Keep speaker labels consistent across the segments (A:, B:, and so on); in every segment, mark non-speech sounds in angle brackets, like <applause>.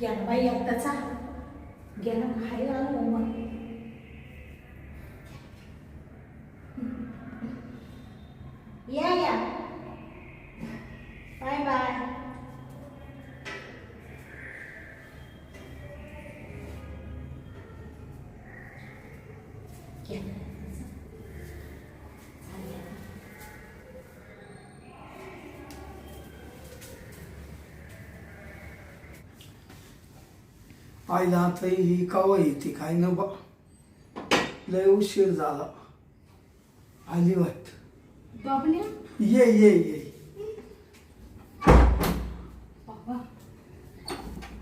A: गेला बाई एकटाचा गेला बाहेर आलो मग या या बाय बाय गेला चालेल.
B: आईला आता ही कवा येते काय न बा. लय उशीर झाला. आली वाट. ये ये ये.
A: बाबा.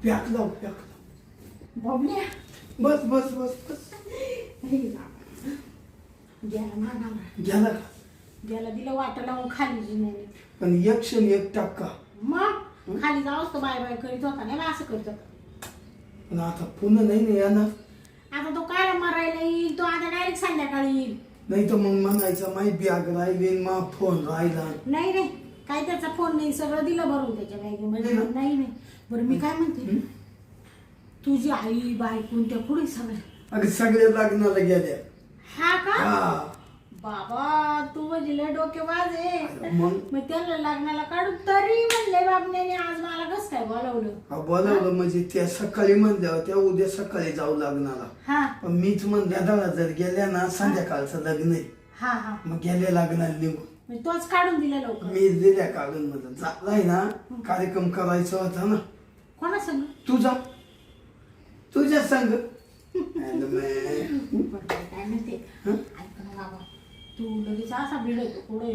B: पॅक लाव पॅक लाव.
A: बाबण्या?
B: बस बस बस बस.
A: गेला मानावर.
B: गेला का
A: गेला दिलं वाट लावून खाली जिन्याने
B: पण एक क्षण एक टक्का.
A: मग? खाली जाऊस तो बाय बाय करीत होता नाही बा असं करत होता.
B: पण आता पुन्हा नाही ना येणार.
A: आता तो काय मारायला येईल? तो आता डायरेक्ट संध्याकाळी येईल.
B: नाही तर मग म्हणायचं माही बॅग राहिली मा फोन राहिला.
A: नाही रे काय त्याचा फोन नाही सगळं दिलं भरून त्याच्या बॅगेमध्ये
B: नाही ना?
A: नाही नाही बरं मी काय म्हणते? तुझी आई बायकून त्या पुढे सगळं
B: अगं सगळे लग्नाला गेल्या.
A: हा का?
B: हा.
A: बाबा तू म्हणजे लय डोके वाजे
B: मग?
A: मग त्याला लग्नाला काढून तरी म्हणले बाबण्याने आज मला कस काय बोलवलं?
B: हा, बोलावलं म्हणजे त्या सकाळी म्हणल्या त्या उद्या सकाळी जाऊ लग्नाला.
A: हा.
B: पण मीच म्हणल्या दादा जर गेल्या ना संध्याकाळचं लग्न आहे.
A: हा हा.
B: मग गेल्या लग्नाला
A: म्हणजे तोच काढून दिला लवकर.
B: मी दिल्या काढून मध्ये झालाय ना कार्यक्रम करायचा होता ना.
A: कोणा सांग?
B: तुझा तुझ्या संग. <laughs>
A: काय म्हणते बाबा तू लगेच असा भिडतो पुढे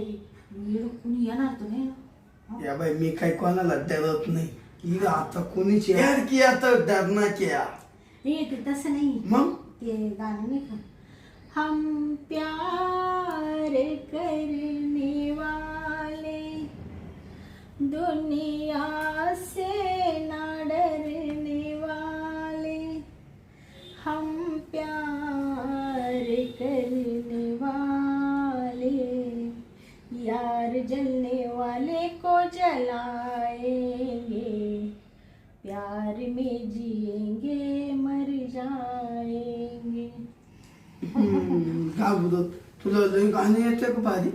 A: भिड कुणी येणार तर नाही ना.
B: या बाई मी काही कोणाला डरत नाही. ही आता कोणीच यार किया तर डरना किया
A: हे ते तसं नाही.
B: मग?
A: ते गाणं नाही का? हम प्यार करने वाले दुनिया से ना
B: तुला लय गाणे येते का भारी?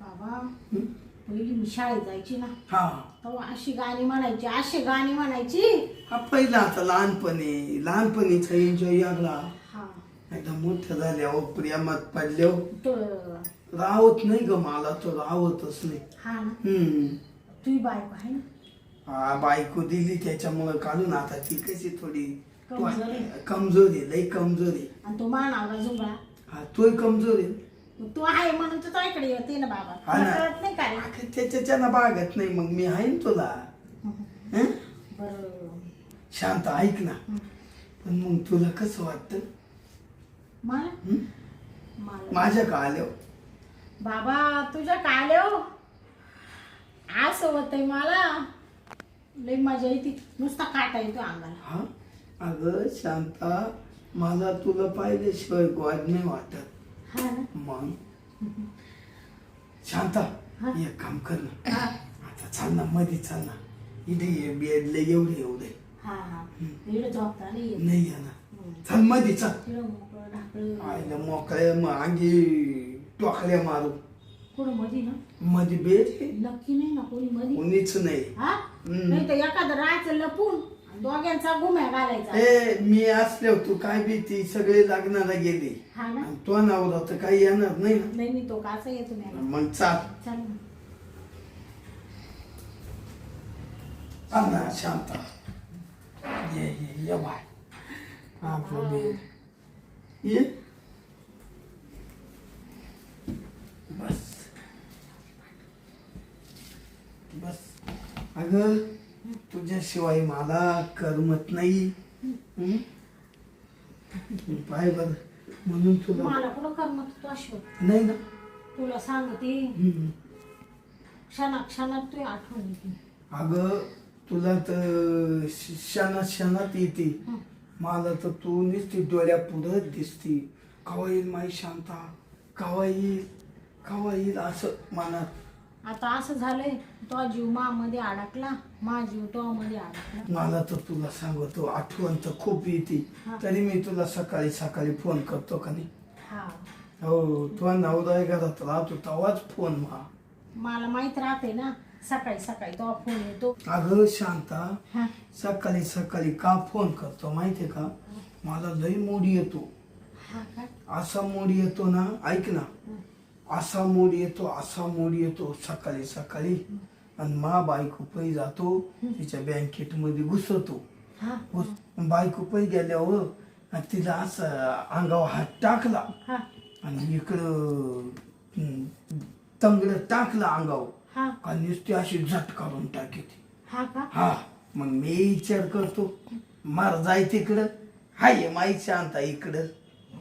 A: बाबा
B: हं?
A: पहिली मी शाळेत जायची ना
B: हा.
A: तेव्हा अशी गाणी म्हणायची अशी गाणी म्हणायची.
B: हा पहिला आता लहानपणी लहानपणीचा एन्जॉय यागला.
A: हा.
B: एकदा मोठं झाल्यावर प्रेमात पडल्यावर
A: तो
B: राहत नाही ग मला तो राहतच नाही.
A: हा ना?
B: हम्म.
A: तुझी बायको आहे ना?
B: हा बायको दिली त्याच्यामुळे काढून आता ती कशी थोडी
A: कमजोर आहे.
B: कमजोर आहे लई कमजोर
A: आणि तो मानावला जुंबळा
B: हा तोही कमजोर
A: तू आहे म्हणून तुझ्याकडे येते ना बाबा.
B: हा
A: तुला
B: ना.
A: कळत नाही काय.
B: अगं, त्याच्याच्यानं बागत नाही मग मी आहे ना तुला. हं?
A: बरं
B: शांत ऐक ना. पण मग तुला कसं वाटतं?
A: मला?
B: हं?
A: मला.
B: माझ्या का आल्यावर
A: बाबा तुझ्या काय हो असं होतंय मला. लई मजा येते. नुसता काटा येतो अंगाला.
B: हा? अगं शांता मला तुला पाहिल्याशिवाय गोड नाही वाटत.
A: हा ना.
B: मग? <laughs> शांता
A: हा?
B: एक काम कर ना.
A: हा.
B: आता चाल ना मध्ये चाल ना. इथे ये बेडले एवढे एवढे.
A: हा हा. इकडे झोपता नाही येत.
B: नाही आहे ना. चाल मध्ये चाल.
A: तिकडं मोकळं ढाकळं.
B: आईला मोकळ्या मग अंगी टोकल्या मारू.
A: कुठं मधी ना?
B: मध्ये बेड आहे.
A: नक्की नाही ना कोणी मधी.
B: कोणीच नाही.
A: हा?
B: हम्म.
A: नाही तर एखादं राहायचं लपून दोघांचा गुम्या घालायचा.
B: ए मी असल्यावर तू काय भीती सगळे लग्नाला गेली.
A: हा ना?
B: आणि तो नवरा तर काही येणार नाही ना.
A: नाही मी तो काचा येतो नाही
B: मग चाल
A: चल ना.
B: चाल ना शांत. ये ये ये बाय. आपलं ये? बस. बस. अगं तुझ्याशिवाय मला करमत नाही? पाय बर म्हणून तुला
A: मला कुठं करमत तू
B: नाही ना.
A: तुला सांगते.
B: हं.
A: क्षणा क्षणात तू आठवण येते.
B: अगं तुला तर क्षणात क्षणात येते. मला तर तू नुसती डोळ्या पुढत दिसती. कवा येईल माई शांता? कवा येईल? कवा येईल असं मनात?
A: आता असं झालंय. तो जीवमध्ये अडकला मा जीव तो मध्ये अडकला.
B: मला तर तुला सांगतो आठवण तर खूप येते.
A: हा.
B: तरी मी तुला सकाळी सकाळी फोन करतो का नाही?
A: हा.
B: हो तुला नवरा घरात राहतो तेव्हाच फोन मा
A: मला माहीत राहते ना सकाळी सकाळी तो फोन येतो.
B: अगं शांता
A: हा.
B: सकाळी सकाळी का फोन करतो माहितीये का? मला लय मूड येतो.
A: हा का?
B: असा मूड येतो ना ऐक ना. असा मूड येतो असा मूड येतो सकाळी सकाळी. आणि मा बायको पै जातो तिच्या बँकेटमध्ये घुसतो घुस- बायको पै गेल्यावर आणि तिला असं अंगावर हात टाकला.
A: हा.
B: आणि इकडं हम्म, तंगड टाकलं अंगावर.
A: हा.
B: का नुसती अशी झट काढून टाकी ती.
A: हा का?
B: हा. मग मी विचार करतो मार जाय तिकडं. हाय माई शांता इकडं.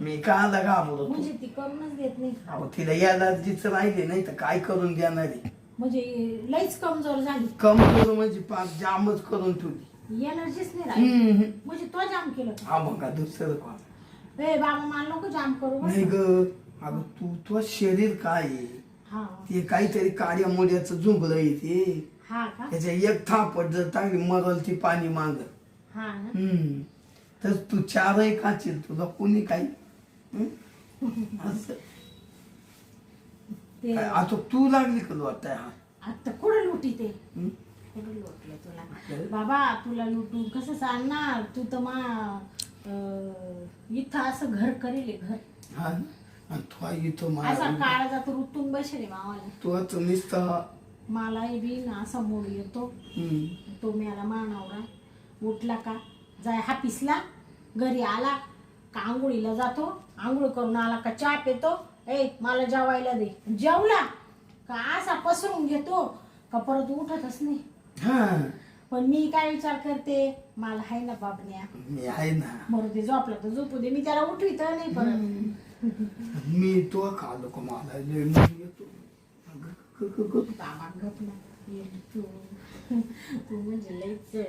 B: मी काला घाबरतो?
A: म्हणजे ती करूनच देत नाही.
B: अहो तिला यालाच राहिले नाही तर काय करून देणार आहे?
A: म्हणजे लईच कमजोर झाली.
B: कम करून म्हणजे पाच जामच करून ठेवली.
A: एनर्जीच नाही राहिली.
B: हम्म.
A: म्हणजे तो जाम केलं का
B: हा का दुसरं कोण?
A: ए बाबा मला नको जाम करू बरं
B: नाही? ग. अगं तू तुझं शरीर काय आहे?
A: हा.
B: ते काहीतरी काड्या मोड्याचं झुंगलं आहे ते.
A: हा का?
B: त्याच्या एक थापट जर चांगली मरल ती पाणी माग.
A: हा ना?
B: हम्म. तर तू चारही खाशील तुला कोणी काही? हम्म? असं.
A: ते
B: काय, आता तू लागली का वाटतंय हा.
A: आता कुठं लुटी ते?
B: हम्म?
A: कुठं लुटलं तुला? बाबा तुला लुटून कसं सांगणार? तू तर मा अं, इथं असं घर करेल हे घर.
B: हा ना? आणि तू इथं
A: असा
B: मला
A: काळा जातो रुतून बसेल हे मावाला.
B: तू आता नुसता
A: मला बी ना असा मूड येतो.
B: हम्म.
A: तो मिळाला मानावरा. उठला का? जाय हापिसला. घरी आला. का आंघोळीला जातो. आंघोळ करून आला का? चहा पितो. ए मला जेवायला दे. जेवला? का असा पसरून घेतो? का परत उठतच नाही?
B: हा.
A: पण मी काय विचार करते? मला हाय ना बाबण्या.
B: मी आहे ना.
A: बरं ते झोपला तर झोपू दे. मी त्याला उठवित नाही परत.
B: मी तो खालो का मला? लय येतो. अगं, ग- ग- ग-
A: बाबा गप ना. ये तू. तू म्हणजे लईच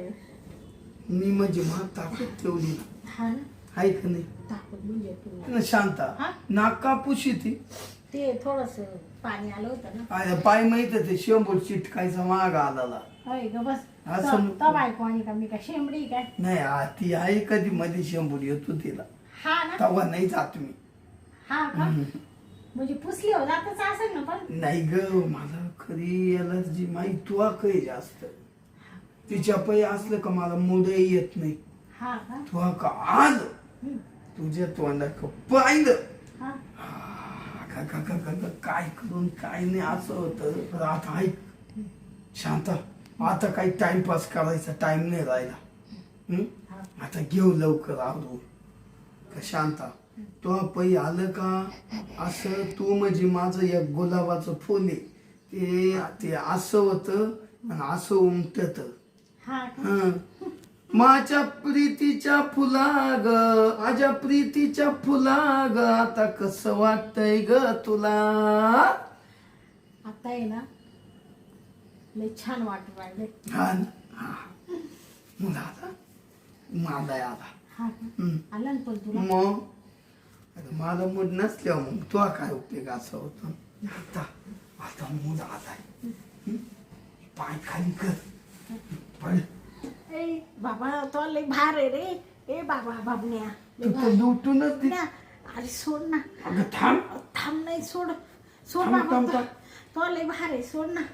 B: मी म्हणजे ताकद ठेवली ना
A: हा ना.
B: आहे का नाही
A: ताकद म्हणजे
B: ना शांता.
A: हा?
B: नाक कापूस ती
A: ते थोडस पाणी आलं होतं ना.
B: पाय माहीत ते शेंबूट चिटकायचा माग आला
A: होय ग बस.
B: असं
A: त- त बायको आणि का मी काय शेंबडी काय?
B: नाही आ, ती आहे कधी मध्ये शेंबूट येतो तिला.
A: हा ना?
B: तेव्हा नाही जात मी.
A: हा का? म्हणजे पुसली हो जातच असेल ना पण.
B: नाही ग मला खरी एलर्जी माहीत तुला काही जास्त. तिच्या पै असलं का मला मुडही येत नाही.
A: हा का?
B: तुला का आलं तुझ्या तोंडा का पाहिलं. का- का- का- का- काय करून काय नाही असं होतं. आता ऐक शांता. आता काही टाइमपास करायचा टाइम नाही राहिला. आता घेऊ लवकर आवडू का शांता? तो पै आलं का? असं तू म्हणजे माझं एक गुलाबाचं फुल आहे. ते ते असं होतं आणि असं उमटत. माझ्या प्रीतीच्या फुला ग माझ्या प्रीतीच्या फुला ग आता कसं वाटतंय ग तुला?
A: आता आहे ना लय छान वाटू राहिले
B: हा ना? हा. मला आला मला आला.
A: हा का. आला ना पण तुला?
B: मग? अरे मला मूड नसल्यावर मग तो काय उपयोग असा होतो? आता आता मूड आलाय? पाय खाली कर. पळ.
A: ए बाबा तो लय भार आहे रे. ए बाबा बाबण्या. लय
B: तू
A: भार.
B: लुटूनच दे.
A: ना, अरे सोड ना.
B: अगं थांब.
A: थांब नाही सोड. सोड
B: थांब,
A: बाबा
B: थांब,
A: तो- तो लय भार आहे सोड ना.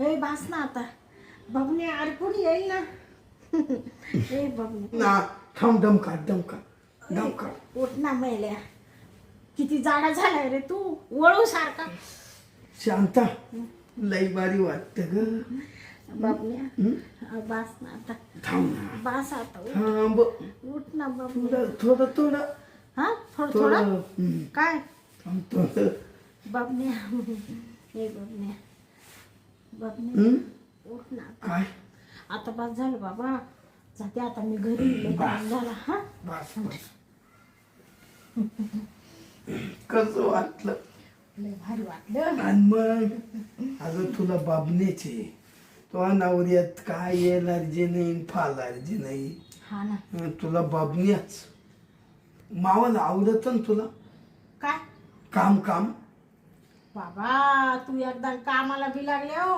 A: ए बास ना आता. बाबण्या अरे कोणी येईल ना? <laughs> ए बाबण्या.
B: ना थांब दमका दमका दमका.
A: उठ ना मेल्या. किती जाडा झालाय रे तू. वळू सारखा.
B: शांता लई बारी वाटत ग.
A: बास ना आता
B: थांब ना
A: बास आता उठ.
B: थांब
A: उठ ना
B: थोडं थोडं थोडं
A: हा थोडं
B: थोडं
A: थोडं. काय
B: थांब थोडं हं?
A: उठ ना आता.
B: काय
A: आता बस झालं बाबा जाते आता मी घरी लय झाला हा
B: बस बस कसं वाटलं
A: लय भारी वाटलं
B: आणि मग अगं तुला बाबनेचे तो नवऱ्यात काय एलर्जी नाही फालर्जी नाही.
A: हा ना.
B: हं, तुला बाबण्याच मावाला आवडत ना तुला?
A: काय?
B: काम काम.
A: बाबा तू एकदा कामाला बी लागले हो.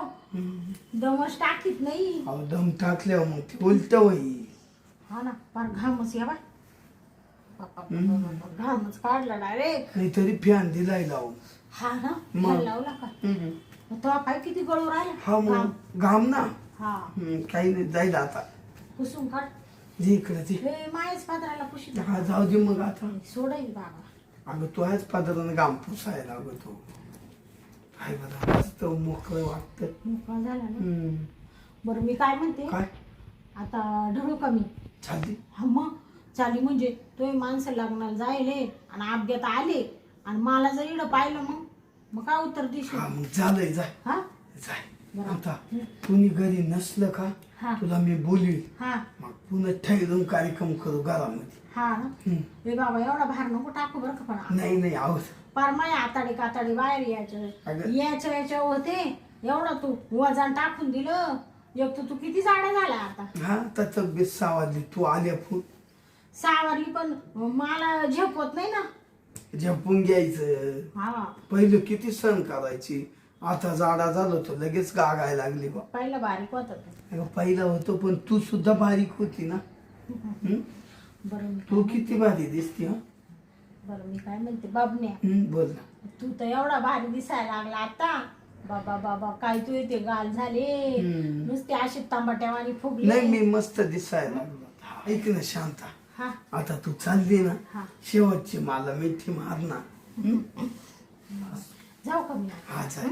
A: दमच टाकीत नाही.
B: अहो दम टाकल्यावर मग ते. उलट होई
A: हा ना फार घामच या बापा, घामच काढला डायरेक्ट.
B: काहीतरी फॅन दिलाय लावून.
A: हा ना
B: मग.
A: फॅन लावला का? तो काय किती गळू राहिला?
B: हा. मग घाम. ना?
A: हा.
B: हम्म, काही नाही जाईल आता.
A: पुसून काढ.
B: जे इकडे ते
A: हे मायच पात्राला पुशी
B: हा जाऊ दे मग आता.
A: सोडाईल बाबा.
B: अगं तू आहेच पादरानं घाम पुसायला अगं तू काय बघा मस्त मोकळं वाटतं.
A: मोकळा झाला ना?
B: हम्म.
A: बरं मी काय म्हणते?
B: काय?
A: आता ढळू का मी?
B: चालली
A: हा मग? चाली म्हणजे तो माणसं लग्नाला जायले आणि अपघात आले आणि मला जर इकडं पाहिलं मग? मग काय उत्तर देशील?
B: हा मग झालंय जाय.
A: हा?
B: जाय.
A: बरं.
B: आता कुणी घरी नसलं का
A: हा.
B: तुला मी बोलवी
A: हा.
B: मग पुन्हा ठेवून कार्यक्रम करू घरामध्ये.
A: हा. ना
B: हम्म.
A: रे बाबा एवढा भार नको टाकू बरं का पण.
B: नाही नाही आहोत
A: पार माय आताडे काताडे बाहेर यायचं.
B: अगं.
A: यायचं याच्या होते. एवढं तू वजन टाकून दिलं. एक तर तू किती जाडा झाला आता.
B: हा तर तब्येत सावरली. तू आल्या फुट
A: सावरली पण मला झेपत नाही ना.
B: झपून घ्यायचं.
A: हा.
B: पहिलं किती सण करायची? आता जाडा झालो तो लगेच गागायला लागली बा.
A: पहिलं बारीक होत
B: अगं पहिला होतो पण तू सुद्धा बारीक होती ना. <laughs> हं?
A: बरं मी
B: तू किती भारी दिसती हा?
A: बरं मी काय म्हणते? बाबण्या
B: हं, बोल ना.
A: तू तर एवढा भारी दिसायला लागला आता. बाबा बाबा काय तू येते गाल झाले?
B: हम्म.
A: नुसते असे तांबाट्यावानी
B: नाही
A: फुगले
B: मी मस्त दिसायला लागलो. ऐक ना शांता. आता तू चालली ना शेवटची मला मिठी मार ना?
A: जाऊ का मी?
B: हा जाय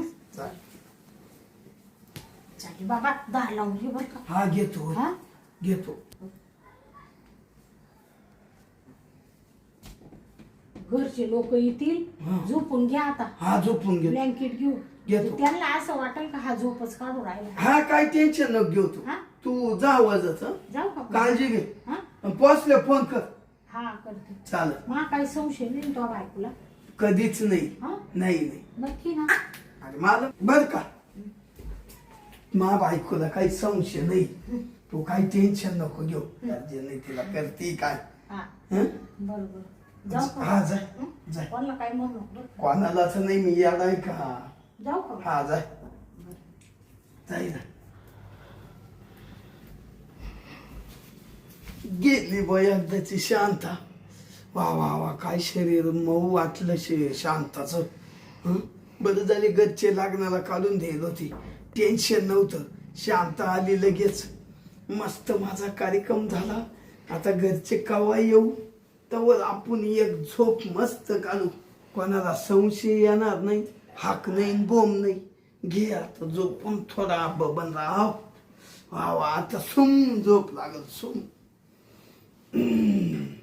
A: चालेल बाबा दार लावून घे बरं का.
B: हा घेतो.
A: हा?
B: घेतो.
A: घरचे लोक येतील. झोपून घ्या आता.
B: हा झोपून घेतो.
A: ब्लँकेट घेऊ.
B: घेतो.
A: त्यांना असं वाटेल का हा झोपच काढू राहिला?
B: हा काय टेन्शन नको घेऊ तू.
A: हा?
B: तू जा वजच.
A: जाऊ का
B: काळजी घे.
A: हा?
B: पोचले फोन कर.
A: हा करते.
B: चाल
A: मला काही संशय नाही तो बायकोला.
B: कधीच नाही.
A: हा?
B: नाही नाही.
A: नक्की ना.
B: आणि मला बर का. मा बायकोला काही संशय नाही. तू काही टेन्शन नको घेऊ. जे नाही तिला करते काय?
A: हा.
B: हं?
A: बरोबर जाऊ का?
B: हा जाय? जाय
A: कोणाला काय म्हणू नको बरं.
B: कोणालाच नाही मी यालाय का?
A: जाऊ का?
B: हा जाय जाय ना गेली बा एकदाची शांता. वा वा वा काय शरीर मऊ वाटलं शे शांताच. बरं झाले गच्चे लागण्याला काढून देत होती. टेन्शन नव्हतं. शांत आली लगेच. मस्त माझा कार्यक्रम झाला. आता घरचे कवा येऊ. तर आपण एक झोप मस्त काढू. कोणाला संशय येणार नाही हाक नाही बोम नाही. घे आता झोपून थोडा बबन राहाव. वा वा आता सुम झोप लागल सुम. うん。